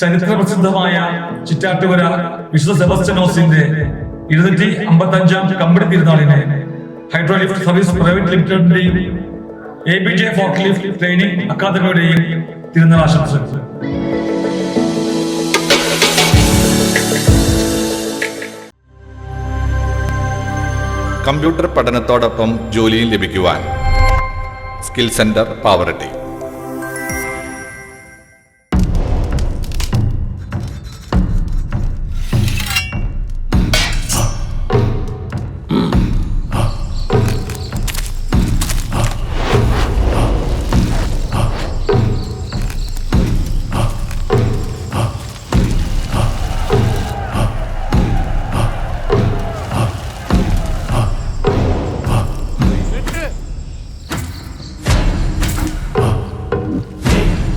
ചരിത്ര പ്രസിദ്ധമായ ചിറ്റാറ്റുകര വിശുദ്ധ സെബസ്റ്റനോസിന്റെ ഇരുന്നൂറ്റി അമ്പത്തി അഞ്ചാം കമ്പനി തിരുനാളിനെ hydrolift service private ലിമിറ്റഡിന്റെയും A B J forklift training അക്കാദമിയുടെയും തിരുനാൾ ആശംസകൾ. കമ്പ്യൂട്ടർ പഠനത്തോടൊപ്പം ജോലിയും ലഭിക്കുവാൻ സ്കിൽ സെന്റർ പാവറട്ടി.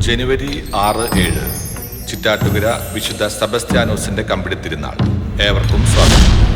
ജനുവരി ആറ് ഏഴ്. ചിറ്റാറ്റുകര വിശുദ്ധ സെബസ്ത്യാനോസിന്റെ കമ്പിടി തിരുനാൾ. ഏവർക്കും സ്വാഗതം.